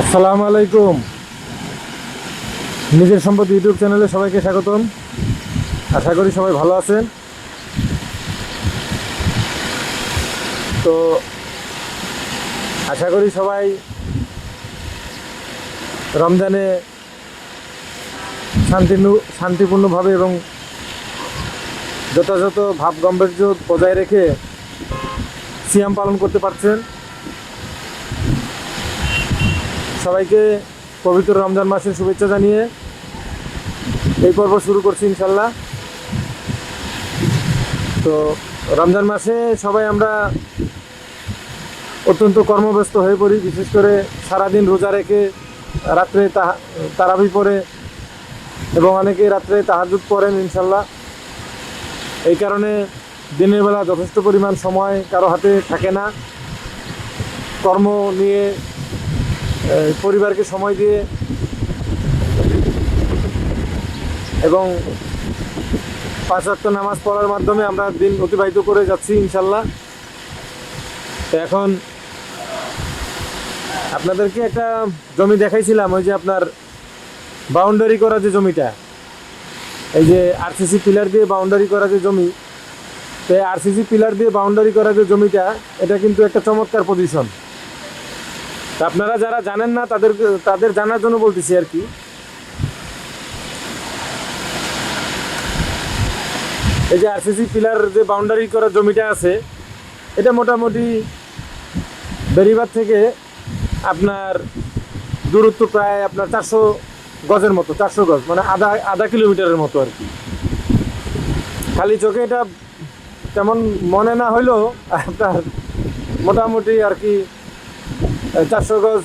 আসসালামু আলাইকুম। নিজের সম্পদ ইউটিউব চ্যানেলে সবাইকে স্বাগতম। আশা করি সবাই ভালো আছেন। তো আশা করি সবাই রমজানে শান্তি শান্তিপূর্ণভাবে এবং যথাযথ ভাব গম্ভীর্য বজায় রেখে সিয়াম পালন করতে পারছেন। সবাইকে পবিত্র রমজান মাসের শুভেচ্ছা জানিয়ে এই পর্ব শুরু করছি ইনশাল্লাহ। তো রমজান মাসে সবাই আমরা অত্যন্ত কর্মব্যস্ত হয়ে পড়ি, বিশেষ করে সারাদিন রোজা রেখে রাত্রে তাহা, তারাবি পড়ে এবং অনেকে রাত্রে তাহাজুদ পড়েন ইনশাল্লাহ। এই কারণে দিনের বেলা যথেষ্ট পরিমাণ সময় কারও হাতে থাকে না। কর্ম নিয়ে পরিবারকে সময় দিয়ে এবং পাঁচ ওয়াক্ত নামাজ পড়ার মাধ্যমে আমরা দিন অতিবাহিত করে যাচ্ছি, ইনশাল্লাহ। তো এখন আপনাদেরকে একটা জমি দেখাইছিলাম, ওই যে আপনার বাউন্ডারি করা যে জমিটা, এই যে আরসিসি পিলার দিয়ে বাউন্ডারি করা যে জমি, তো আরসিসি পিলার দিয়ে বাউন্ডারি করা যে জমিটা, এটা কিন্তু একটা চমৎকার পজিশন আপনারা যারা জানেন না, তাদের তাদের জানার জন্য বলতেছি আর কি। এই যে আরসিসি পিলার যে বাউন্ডারি করা জমিটা আছে, এটা মোটামুটি বেরিবার থেকে আপনার দূরত্ব প্রায় আপনার চারশো গজের মতো, চারশো গজ মানে আধা আধা কিলোমিটারের মতো আর কি। খালি চোখে এটা তেমন মনে না হইলেও আপনার মোটামুটি আর কি চারশো গজ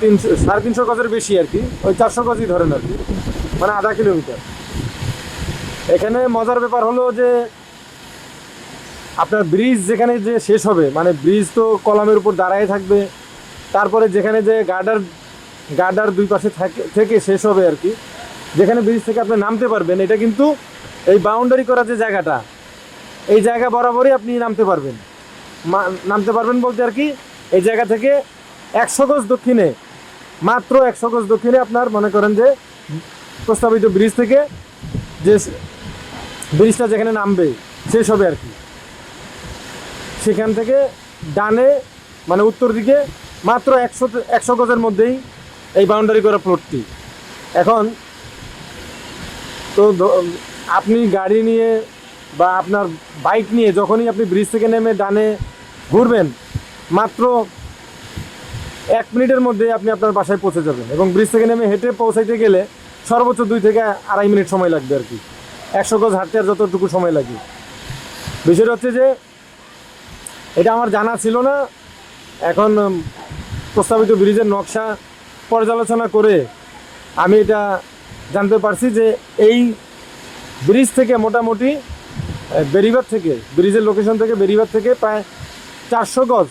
তিনশো, সাড়ে তিনশো গজের বেশি আর কি। ওই চারশো গজই ধরেন আর কি। মানে আধা কিলোমিটার। এখানে মজার ব্যাপার হলো যে, আপনার ব্রিজ যেখানে যে শেষ হবে মানে ব্রিজ তো কলামের উপর দাঁড়ায় থাকবে। তারপরে যেখানে যে গার্ডার গার্ডার দুই পাশে থাকে, থেকে শেষ হবে আর কি। যেখানে ব্রিজ থেকে আপনি নামতে পারবেন, এটা কিন্তু এই বাউন্ডারি করা যে জায়গাটা, এই জায়গা বরাবরই আপনি নামতে পারবেন। নামতে পারবেন বলতে আর কি, এই জায়গা থেকে একশো গজ দক্ষিণে, মাত্র একশো গজ দক্ষিণে আপনার মনে করেন যে প্রস্তাবিত ব্রিজ থেকে যে ব্রিজটা যেখানে নামবে, শেষ হবে আর কি। সেখান থেকে ডানে মানে উত্তর দিকে মাত্র একশো একশো গজের মধ্যেই এই বাউন্ডারি করা প্লটটি এখন তো আপনি গাড়ি নিয়ে বা আপনার বাইক নিয়ে যখনই আপনি ব্রিজ থেকে নেমে ডানে ঘুরবেন, মাত্র এক মিনিটের মধ্যে আপনি আপনার বাসায় পৌঁছে যাবেন এবং ব্রিজ থেকে নেমে হেঁটে পৌঁছাইতে গেলে সর্বোচ্চ দুই থেকে আড়াই মিনিট সময় লাগবে আর কি। একশো গজ হাঁটতে আর যতটুকু সময় লাগে। বিষয়টা হচ্ছে যে, এটা আমার জানা ছিল না। এখন প্রস্তাবিত ব্রিজের নকশা পর্যালোচনা করে আমি এটা জানতে পারছি যে এই ব্রিজ থেকে মোটামুটি বেরিবার থেকে, ব্রিজের লোকেশন থেকে বেরিবার থেকে প্রায় চারশো গজ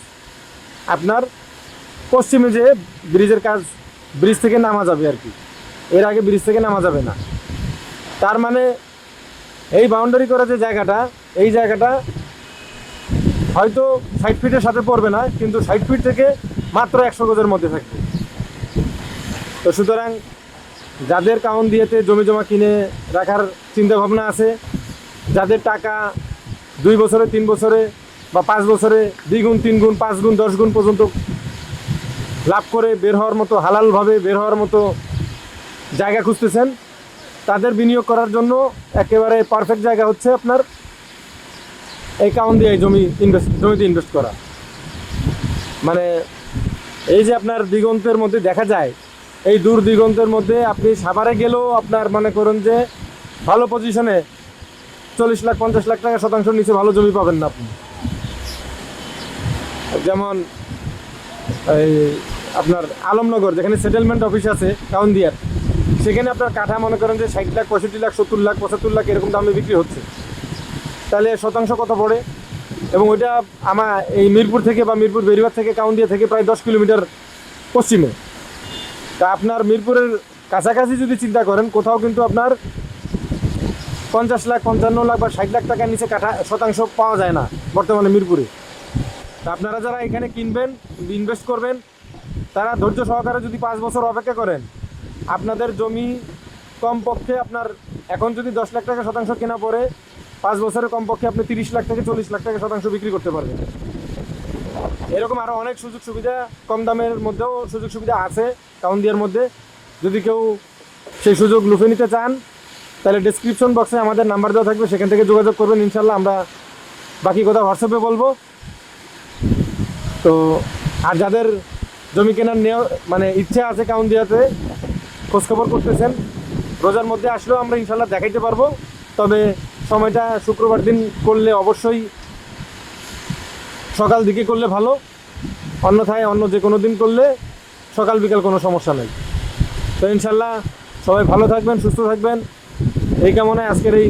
আপনার পশ্চিমে যে ব্রিজের কাজ, ব্রিজ থেকে নামা যাবে আর কি। এর আগে ব্রিজ থেকে নামা যাবে না। তার মানে এই বাউন্ডারি করা যে জায়গাটা, এই জায়গাটা হয়তো ষাট ফিটের সাথে পড়বে না, কিন্তু ষাট ফিট থেকে মাত্র একশো গজের মধ্যে থাকবে। তো সুতরাং যাদের কাউন দিয়েতে জমি জমা কিনে রাখার চিন্তা ভাবনা আছে, যাদের টাকা দুই বছরে, তিন বছরে বা পাঁচ বছরে, দ্বিগুণ তিন গুণ পাঁচ গুণ দশ গুণ পর্যন্ত লাভ করে বের হওয়ার মতো, হালালভাবে বের হওয়ার মতো জায়গা খুঁজতেছেন। তাদের বিনিয়োগ করার জন্য একেবারে পারফেক্ট জায়গা হচ্ছে আপনার এই কাউন দিয়ে জমি ইনভেস্ট জমিতে ইনভেস্ট করা। মানে এই যে আপনার দিগন্তের মধ্যে দেখা যায়, এই দূর দিগন্তের মধ্যে আপনি সাভারে গেলেও আপনার মনে করুন যে ভালো পজিশনে চল্লিশ লাখ, পঞ্চাশ লাখ টাকা শতাংশ নিচে ভালো জমি পাবেন না আপনি। যেমন এই আপনার আলমনগর, যেখানে সেটেলমেন্ট অফিস আছে, কাউন্দিয়ার। সেখানে আপনার কাঠা মনে করেন যে ষাট লাখ, পঁয়ষট্টি লাখ, সত্তর লাখ, পঁচাত্তর লাখ এরকম দামে বিক্রি হচ্ছে। তাহলে শতাংশ কত পড়ে? এবং ওইটা আমার এই মিরপুর থেকে বা মিরপুর বেরিবার থেকে কাউন্দিয়া থেকে প্রায় দশ কিলোমিটার পশ্চিমে। তা আপনার মিরপুরের কাছাকাছি যদি চিন্তা করেন, কোথাও কিন্তু আপনার পঞ্চাশ লাখ, পঞ্চান্ন লাখ বা ষাট লাখ টাকার নিচে কাঠা শতাংশ পাওয়া যায় না বর্তমানে মিরপুরে। তা আপনারা যারা এখানে কিনবেন ইনভেস্ট করবেন তারা ধৈর্য সহকারে যদি পাঁচ বছর অপেক্ষা করেন, আপনাদের জমি কমপক্ষে আপনার এখন যদি দশ লাখ টাকা শতাংশ কেনা পড়ে, পাঁচ বছরে কমপক্ষে আপনি তিরিশ লাখ থেকে চল্লিশ লাখ টাকা শতাংশ বিক্রি করতে পারবেন। এরকম আরও অনেক সুযোগ সুবিধা কম দামের মধ্যেও সুযোগ সুবিধা আছে কাউন্দিয়ার মধ্যে। যদি কেউ সেই সুযোগ লুফে নিতে চান, তাহলে ডিসক্রিপশন বক্সে আমাদের নাম্বার দেওয়া থাকবে, সেখান থেকে যোগাযোগ করবেন ইনশাল্লাহ আমরা বাকি কথা হোয়াটসঅ্যাপে বলব। তো, আর যাদের জমি কেনার মানে ইচ্ছা আছে কাউন্দিয়াতে খোঁজখবর করতেছেন। রোজার মধ্যে আসলেও আমরা ইনশাল্লাহ দেখাইতে পারব। তবে সময়টা শুক্রবার দিন করলে অবশ্যই সকাল দিকে করলে ভালো। অন্যথায় অন্য যে কোনো দিন করলে সকাল বিকাল কোনো সমস্যা নেই। তো ইনশাল্লাহ সবাই ভালো থাকবেন, সুস্থ থাকবেন। এই কামনায় আজকের এই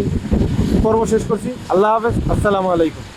পর্ব শেষ করছি। আল্লাহ হাফেজ। আসসালামু আলাইকুম।